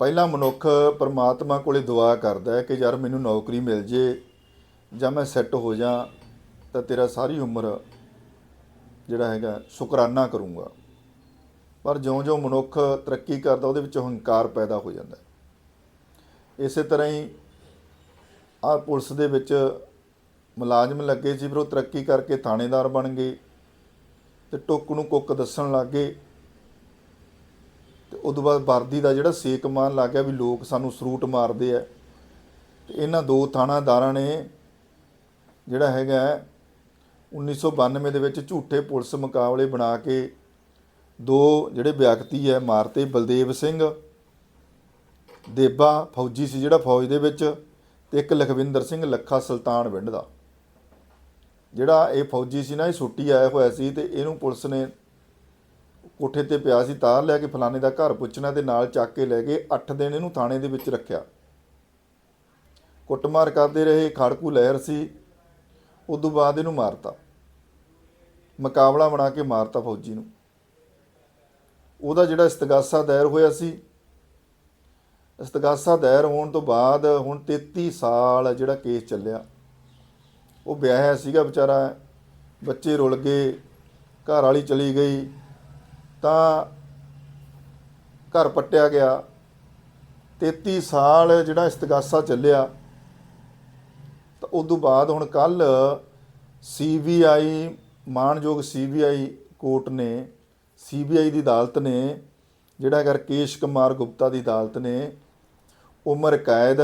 ਪਹਿਲਾ ਮਨੁੱਖ ਪਰਮਾਤਮਾ ਕੋਲੇ ਦੁਆ ਕਰਦਾ ਹੈ ਕਿ ਯਾਰ ਮੈਨੂੰ ਨੌਕਰੀ ਮਿਲ ਜੇ ਜਾਂ ਮੈਂ ਸੈੱਟ ਹੋ ਜਾ, ਤਾਂ ਤੇਰਾ ਸਾਰੀ ਉਮਰ ਜਿਹੜਾ ਹੈਗਾ ਸ਼ੁਕਰਾਨਾ ਕਰੂੰਗਾ। ਪਰ ਜਿਉਂ-ਜਿਉਂ ਮਨੁੱਖ ਤਰੱਕੀ ਕਰਦਾ, ਉਹਦੇ ਵਿੱਚ ਹੰਕਾਰ ਪੈਦਾ ਹੋ ਜਾਂਦਾ ਇਸੇ ਤਰ੍ਹਾਂ ਹੀ ਆ ਪੁਲਿਸ ਦੇ ਵਿੱਚ ਮੁਲਾਜ਼ਮ ਲੱਗੇ ਸੀ, ਫਿਰ ਉਹ ਤਰੱਕੀ ਕਰਕੇ ਥਾਣੇਦਾਰ ਬਣ ਗਏ ਤੇ ਟੁੱਕ ਨੂੰ ਕੁੱਕ ਦੱਸਣ ਲੱਗੇ ਤੇ ਉਦੋਂ ਬਾਅਦ ਵਰਦੀ ਦਾ ਜਿਹੜਾ ਸੇਕ ਮਾਰਨ ਲੱਗ ਗਿਆ ਵੀ ਲੋਕ ਸਾਨੂੰ ਸਰੂਟ ਮਾਰਦੇ ਆ। ਤੇ ਇਹਨਾਂ ਦੋ ਥਾਣਾਦਾਰਾਂ ਨੇ ਜਿਹੜਾ ਹੈਗਾ ਹੈ, 1992 ਦੇ ਵਿੱਚ ਝੂਠੇ ਪੁਲਿਸ ਮੁਕਾਬਲੇ ਬਣਾ ਕੇ ਦੋ ਜਿਹੜੇ ਵਿਅਕਤੀ ਹੈ ਮਾਰਤੇ ਬਲਦੇਵ ਸਿੰਘ ਦੇਬਾ ਫੌਜੀ ਸੀ ਜਿਹੜਾ ਫੌਜ ਦੇ ਵਿੱਚ ਤੇ ਇੱਕ ਲਖਵਿੰਦਰ ਸਿੰਘ ਲੱਖਾ ਸੁਲਤਾਨ ਪਿੰਡ ਦਾ। ਜਿਹੜਾ ਇਹ ਫੌਜੀ ਸੀ ਨਾ ਇਹ ਛੁੱਟੀ ਆਇਆ ਹੋਇਆ ਸੀ ਤੇ ਇਹਨੂੰ ਪੁਲਿਸ ਨੇ ਕੋਠੇ ਤੇ ਪਿਆ ਸੀ ਤਾਰ ਲਿਆ ਕੇ ਫਲਾਣੇ ਦਾ ਘਰ ਪੁੱਛਣਾ ਤੇ ਨਾਲ ਚੱਕ ਕੇ ਲੈ ਗਏ 8 ਦਿਨ ਇਹਨੂੰ ਥਾਣੇ ਦੇ ਵਿੱਚ ਰੱਖਿਆ। ਕੁੱਟਮਾਰ ਕਰਦੇ ਰਹੇ, ਖੜਕੂ ਲਹਿਰ ਸੀ, ਉਦੋਂ ਬਾਅਦ ਇਹਨੂੰ ਮਾਰਤਾ। ਮੁਕਾਬਲਾ ਬਣਾ ਕੇ ਮਾਰਤਾ ਫੌਜੀ ਨੂੰ। ਉਹਦਾ ਜਿਹੜਾ ਇਸਤਗਾਸਾ ਦਾਇਰ ਹੋਇਆ ਸੀ, ਇਸਤਗਾਸਾ ਦਾਇਰ ਹੋਣ ਤੋਂ ਬਾਅਦ ਹੁਣ 33 ਸਾਲ ਜਿਹੜਾ ਕੇਸ ਚੱਲਿਆ। ਉਹ ਵਿਆਹਿਆ ਸੀਗਾ ਵਿਚਾਰਾ, ਬੱਚੇ ਰੁਲ ਗਏ, ਘਰ ਵਾਲੀ ਚਲੀ ਗਈ। ਤਾਂ ਘਰ ਪੱਟਿਆ ਗਿਆ। 33 ਸਾਲ ਜਿਹੜਾ ਇਸਤਗਾਸਾ ਚੱਲਿਆ। ਤਾਂ ਉਸ ਤੋਂ ਬਾਅਦ ਹੁਣ ਕੱਲ ਸੀਬੀਆਈ ਮਾਨਯੋਗ ਸੀਬੀਆਈ ਕੋਰਟ ਨੇ ਸੀਬੀਆਈ ਦੀ ਅਦਾਲਤ ਨੇ ਜਿਹੜਾ ਹੈਗਾ ਰਕੇਸ਼ ਕੁਮਾਰ ਗੁਪਤਾ ਦੀ ਅਦਾਲਤ ਨੇ ਉਮਰ ਕੈਦ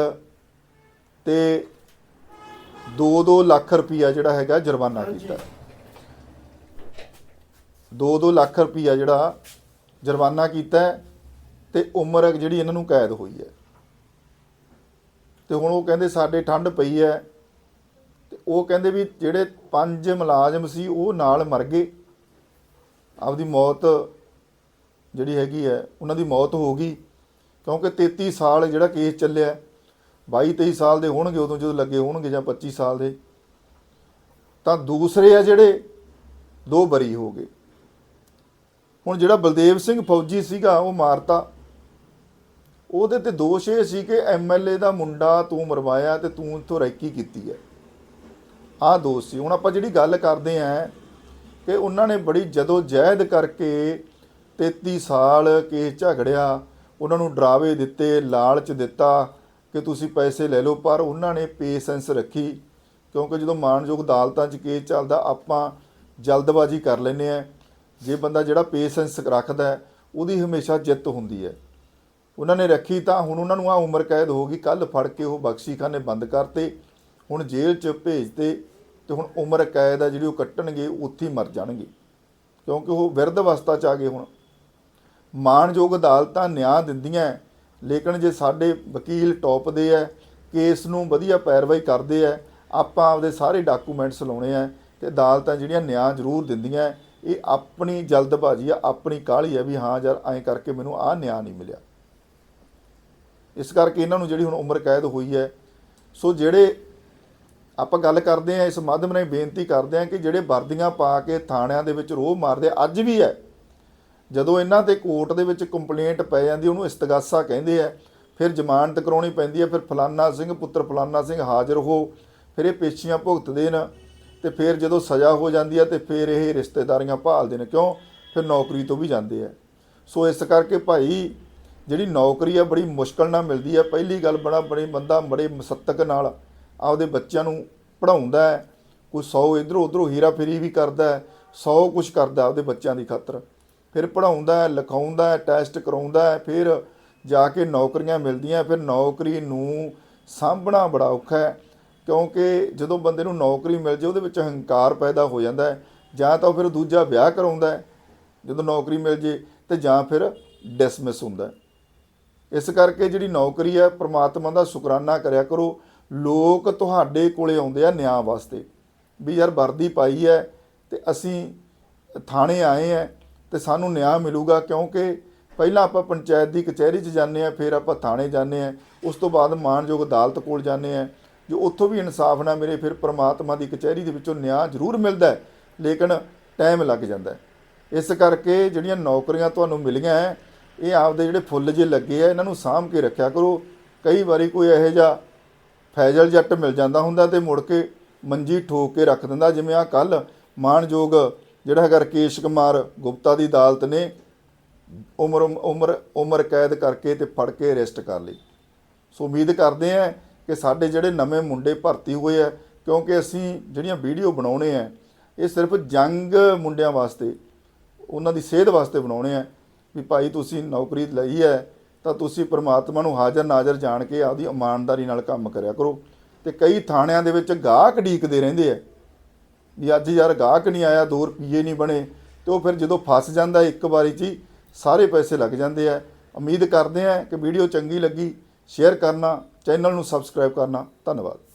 ਤੇ 2-2 ਲੱਖ ਰੁਪਈਆ ਜਿਹੜਾ ਹੈਗਾ ਜੁਰਮਾਨਾ ਕੀਤਾ। 2-2 ਲੱਖ ਰੁਪਈਆ ਜਿਹੜਾ ਜੁਰਮਾਨਾ ਕੀਤਾ ਹੈ ਤੇ ਉਮਰ ਜਿਹੜੀ ਇਹਨਾਂ ਨੂੰ ਕੈਦ ਹੋਈ ਹੈ। ਤੇ ਹੁਣ ਉਹ ਕਹਿੰਦੇ ਸਾਡੇ ਠੰਡ ਪਈ ਹੈ ਤੇ ਉਹ ਕਹਿੰਦੇ ਵੀ ਜਿਹੜੇ ਪੰਜ ਮੁਲਾਜ਼ਮ ਸੀ ਉਹ ਨਾਲ ਮਰ ਗਏ। ਆਪਦੀ ਮੌਤ ਜਿਹੜੀ ਹੈਗੀ ਹੈ, ਉਹਨਾਂ ਦੀ ਮੌਤ ਹੋ ਗਈ ਕਿਉਂਕਿ 33 ਸਾਲ ਜਿਹੜਾ ਕੇਸ ਚੱਲਿਆ 22 23 ਸਾਲ ਦੇ ਹੋਣਗੇ ਉਦੋਂ ਜਦੋਂ ਲੱਗੇ ਹੋਣਗੇ ਜਾਂ 25 ਸਾਲ ਦੇ। ਤਾਂ ਦੂਸਰੇ ਆ ਜਿਹੜੇ, ਦੋ ਬਰੀ ਹੋ ਗਏ। ਹੁਣ ਜਿਹੜਾ ਬਲਦੇਵ ਸਿੰਘ ਫੌਜੀ ਸੀਗਾ, ਉਹ ਮਾਰਤਾ। ਉਹਦੇ ਤੇ ਦੋਸ਼ ਇਹ ਸੀ ਕਿ ਐਮਐਲਏ ਦਾ ਮੁੰਡਾ ਤੂੰ ਮਰਵਾਇਆ ਤੇ ਤੂੰ ਇਥੋਂ ਰੈਕੀ ਕੀਤੀ ਹੈ। ਆਹ ਦੋਸ਼ ਸੀ। ਹੁਣ ਆਪਾਂ ਜਿਹੜੀ ਗੱਲ ਕਰਦੇ ਆਂ ਕਿ ਉਹਨਾਂ ਨੇ ਬੜੀ ਜਦੋਂ ਜਹਿਦ ਕਰਕੇ 33 ਸਾਲ ਕੇਸ ਝਗੜਿਆ, ਉਹਨਾਂ ਨੂੰ ਡਰਾਵੇ ਦਿੱਤੇ, ਲਾਲਚ ਦਿੱਤਾ ਕਿ ਤੁਸੀਂ ਪੈਸੇ ਲੈ ਲਓ, ਪਰ ਉਹਨਾਂ ਨੇ ਪੇਸ਼ੈਂਸ ਰੱਖੀ, ਕਿਉਂਕਿ ਜਦੋਂ ਮਾਨਯੋਗ ਅਦਾਲਤਾਂ 'ਚ ਕੇਸ ਚੱਲਦਾ, ਆਪਾਂ ਜਲਦਬਾਜ਼ੀ ਕਰ ਲੈਂਦੇ ਆ। ਜੇ ਬੰਦਾ ਜਿਹੜਾ ਪੇਸ਼ੈਂਸ ਰੱਖਦਾ ਹੈ, ਉਹਦੀ ਹਮੇਸ਼ਾ ਜਿੱਤ ਹੁੰਦੀ ਹੈ। ਉਹਨਾਂ ਨੇ ਰੱਖੀ ਤਾਂ ਹੁਣ ਉਹਨਾਂ ਨੂੰ ਆ ਉਮਰ ਕੈਦ ਹੋ ਗਈ ਕੱਲ ਫੜ ਕੇ ਉਹ ਬਖਸ਼ੀਖਾਨੇ ਬੰਦ ਕਰਤੇ ਹੁਣ ਜੇਲ੍ਹ 'ਚ ਭੇਜਤੇ ਤੇ ਹੁਣ ਉਮਰ ਕੈਦ ਆ ਜਿਹੜੀ ਉਹ ਕੱਟਣਗੇ ਉੱਥੇ ਹੀ ਮਰ ਜਾਣਗੇ। ਕਿਉਂਕਿ ਉਹ ਵਿਰਧ ਅਵਸਥਾ 'ਚ ਆ ਗਏ ਹੁਣ। ਮਾਣਯੋਗ ਅਦਾਲਤਾਂ ਨਿਆਂ ਦਿੰਦੀਆਂ ਲੇਕਿਨ ਜੇ ਸਾਡੇ ਵਕੀਲ ਟੌਪ ਦੇ ਹੈ ਕੇਸ ਨੂੰ ਵਧੀਆ ਪੈਰਵਾਈ ਕਰਦੇ ਹੈ ਆਪਾਂ ਆਪਦੇ ਸਾਰੇ ਡਾਕੂਮੈਂਟਸ ਲਾਉਣੇ ਆ ਤੇ ਅਦਾਲਤਾਂ ਜਿਹੜੀਆਂ ਨਿਆਂ ਜ਼ਰੂਰ ਦਿੰਦੀਆਂ ਇਹ ਆਪਣੀ ਜਲਦਬਾਜ਼ੀ ਆ, ਆਪਣੀ ਕਾਹਲੀ ਹੈ ਵੀ ਹਾਂ ਯਾਰ ਐਂ ਕਰਕੇ ਮੈਨੂੰ ਆਹ ਨਿਆਂ ਨਹੀਂ ਮਿਲਿਆ। ਇਸ ਕਰਕੇ ਇਹਨਾਂ ਨੂੰ ਜਿਹੜੀ ਹੁਣ ਉਮਰ ਕੈਦ ਹੋਈ ਹੈ, ਸੋ ਜਿਹੜੇ ਆਪਾਂ ਗੱਲ ਕਰਦੇ ਆ ਇਸ ਮਾਧਿਅਮ ਨਾਲ ਬੇਨਤੀ ਕਰਦੇ ਆ ਕਿ ਜਿਹੜੇ ਵਰਦੀਆਂ ਪਾ ਕੇ ਥਾਣਿਆਂ ਦੇ ਵਿੱਚ ਰੋਹ ਮਾਰਦੇ ਅੱਜ ਵੀ ਹੈ। ਜਦੋਂ ਇਹਨਾਂ ਤੇ ਕੋਰਟ ਦੇ ਵਿੱਚ ਕੰਪਲੇਂਟ ਪੈ ਜਾਂਦੀ, ਉਹਨੂੰ ਇਸਤਗਾਸਾ ਕਹਿੰਦੇ ਆ, ਫਿਰ ਜ਼ਮਾਨਤ ਕਰਾਉਣੀ ਪੈਂਦੀ ਹੈ, ਫਿਰ ਫਲਾਨਾ ਸਿੰਘ, ਪੁੱਤਰ ਫਲਾਨਾ ਸਿੰਘ ਹਾਜ਼ਰ ਹੋ, ਫਿਰ ਇਹ ਪੇਸ਼ੀਆਂ ਭੁਗਤਦੇ ਨੇ। ਤੇ ਫਿਰ ਜਦੋਂ ਸਜ਼ਾ ਹੋ ਜਾਂਦੀ ਹੈ ਤੇ ਫਿਰ ਇਹ ਰਿਸ਼ਤੇਦਾਰੀਆਂ ਭਾਲਦੇ ਨੇ, ਕਿਉਂ? ਫਿਰ ਨੌਕਰੀ ਤੋਂ ਵੀ ਜਾਂਦੇ ਆ। ਸੋ ਇਸ ਕਰਕੇ ਭਾਈ ਜਿਹੜੀ ਨੌਕਰੀ ਆ, ਬੜੀ ਮੁਸ਼ਕਲ ਨਾਲ ਮਿਲਦੀ ਹੈ ਪਹਿਲੀ ਗੱਲ ਬੜਾ, ਬੜੇ ਬੰਦਾ ਬੜੇ ਮਸਤਕ ਨਾਲ ਆਪਦੇ ਬੱਚਿਆਂ ਨੂੰ ਪੜਾਉਂਦਾ ਹੈ। ਕੋਈ 100 ਇਧਰੋਂ ਉਧਰੋਂ ਹੀਰਾ ਫੇਰੀ ਵੀ ਕਰਦਾ ਹੈ 100 ਕੁਝ ਕਰਦਾ ਆਪਦੇ ਬੱਚਿਆਂ ਦੀ ਖਾਤਰ। ਫਿਰ ਪੜਾਉਂਦਾ ਹੈ, ਲਿਖਾਉਂਦਾ ਹੈ, ਟੈਸਟ ਕਰਾਉਂਦਾ ਹੈ, ਫਿਰ ਜਾ ਕੇ ਨੌਕਰੀਆਂ ਮਿਲਦੀਆਂ, ਫਿਰ ਨੌਕਰੀ ਨੂੰ ਸਾਂਭਣਾ ਬੜਾ ਔਖਾ ਹੈ। ਕਿਉਂਕਿ ਜਦੋਂ ਬੰਦੇ ਨੂੰ ਨੌਕਰੀ ਮਿਲ ਜੇ, ਉਹਦੇ ਵਿੱਚ ਹੰਕਾਰ ਪੈਦਾ ਹੋ ਜਾਂਦਾ ਹੈ। ਜਾਂ ਤਾਂ ਉਹ ਫਿਰ ਦੂਜਾ ਵਿਆਹ ਕਰਾਉਂਦਾ ਹੈ, ਜਦੋਂ ਨੌਕਰੀ ਮਿਲ ਜੇ, ਤੇ ਜਾਂ ਫਿਰ ਡਿਸਮਿਸ ਹੁੰਦਾ ਇਸ ਕਰਕੇ ਜਿਹੜੀ ਨੌਕਰੀ ਹੈ, ਪ੍ਰਮਾਤਮਾ ਦਾ ਸ਼ੁਕਰਾਨਾ ਕਰਿਆ ਕਰੋ। ਲੋਕ ਤੁਹਾਡੇ ਕੋਲੇ ਆਉਂਦੇ ਆ ਨਿਆਂ ਵਾਸਤੇ, ਵੀ ਯਾਰ ਵਰਦੀ ਪਾਈ ਹੈ ਤੇ ਅਸੀਂ ਥਾਣੇ ਆਏ ਆ ਤੇ ਸਾਨੂੰ ਨਿਆਂ ਮਿਲੂਗਾ, ਕਿਉਂਕਿ ਪਹਿਲਾਂ ਆਪਾਂ ਪੰਚਾਇਤ ਦੀ ਕਚਹਿਰੀ 'ਚ ਜਾਂਦੇ ਆ ਫਿਰ ਆਪਾਂ ਥਾਣੇ ਜਾਂਦੇ ਆ ਉਸ ਤੋਂ ਬਾਅਦ ਮਾਨਯੋਗ ਅਦਾਲਤ ਕੋਲ ਜਾਂਦੇ ਆ ਜੋ ਉੱਥੋਂ ਵੀ ਇਨਸਾਫ ਨਾ ਮੇਰੇ ਫਿਰ ਪ੍ਰਮਾਤਮਾ ਦੀ ਕਚਹਿਰੀ ਦੇ ਵਿੱਚੋਂ ਨਿਆਂ ਜ਼ਰੂਰ ਮਿਲਦਾ ਲੇਕਿਨ ਟਾਈਮ ਲੱਗ ਜਾਂਦਾ ਇਸ ਕਰਕੇ ਜਿਹੜੀਆਂ ਨੌਕਰੀਆਂ ਤੁਹਾਨੂੰ ਮਿਲੀਆਂ ਹੈ, ਇਹ ਆਪਦੇ ਜਿਹੜੇ ਫੁੱਲ ਜੇ ਲੱਗੇ ਆ, ਇਹਨਾਂ ਨੂੰ ਸਾਂਭ ਕੇ ਰੱਖਿਆ ਕਰੋ। ਕਈ ਵਾਰੀ ਕੋਈ ਇਹੋ ਜਿਹਾ ਫੈਜ਼ਲ ਜੱਟ ਮਿਲ ਜਾਂਦਾ ਹੁੰਦਾ ਤੇ ਮੁੜ ਕੇ ਮੰਜੀ ਠੋਕ ਕੇ ਰੱਖ ਦਿੰਦਾ, ਜਿਵੇਂ ਆ ਕੱਲ ਮਾਣਯੋਗ ਜਿਹੜਾ ਹੈਗਾ ਰਕੇਸ਼ ਕੁਮਾਰ ਗੁਪਤਾ ਦੀ ਅਦਾਲਤ ਨੇ ਉਮਰ ਉਮਰ ਉਮਰ ਕੈਦ ਕਰਕੇ ਤੇ ਫੜ ਕੇ ਅਰੈਸਟ ਕਰ ਲਈ। ਸੋ ਉਮੀਦ ਕਰਦੇ ਆ ਕਿ ਸਾਡੇ ਜਿਹੜੇ ਨਵੇਂ ਮੁੰਡੇ ਭਰਤੀ ਹੋਏ ਆ, ਕਿਉਂਕਿ ਅਸੀਂ ਜਿਹੜੀਆਂ ਵੀਡੀਓ ਬਣਾਉਣੇ ਆ, ਇਹ ਸਿਰਫ ਜੰਗ ਮੁੰਡਿਆਂ ਵਾਸਤੇ, ਉਹਨਾਂ ਦੀ ਸਿਹਤ ਵਾਸਤੇ ਬਣਾਉਣੇ ਆ, ਵੀ ਭਾਈ ਤੁਸੀਂ ਨੌਕਰੀ ਲਈ ਹੈ, ਤਾਂ ਤੁਸੀਂ ਪ੍ਰਮਾਤਮਾ ਨੂੰ ਹਾਜ਼ਰ ਨਾਜ਼ਰ ਜਾਣ ਕੇ ਆਪਦੀ ਇਮਾਨਦਾਰੀ ਨਾਲ ਕੰਮ ਕਰਿਆ ਕਰੋ। ਤੇ ਕਈ ਥਾਣਿਆਂ ਦੇ ਵਿੱਚ ਗਾਹਕ ਢੀਕਦੇ ਰਹਿੰਦੇ ਆ, ਵੀ ਅੱਜ ਯਾਰ ਗਾਹਕ ਨਹੀਂ ਆਇਆ 2 ਰੁਪਏ ਨਹੀਂ ਬਣੇ, ਤੇ ਉਹ ਫਿਰ ਜਦੋਂ ਫਸ ਜਾਂਦਾ ਇੱਕ ਵਾਰੀ 'ਚ ਹੀ, ਸਾਰੇ ਪੈਸੇ ਲੱਗ ਜਾਂਦੇ ਆ। ਉਮੀਦ ਕਰਦੇ ਆ ਕਿ ਵੀਡੀਓ ਚੰਗੀ ਲੱਗੀ, ਸ਼ੇਅਰ ਕਰਨਾ ਚੈਨਲ ਨੂੰ ਸਬਸਕ੍ਰਾਈਬ ਕਰਨਾ। ਧੰਨਵਾਦ।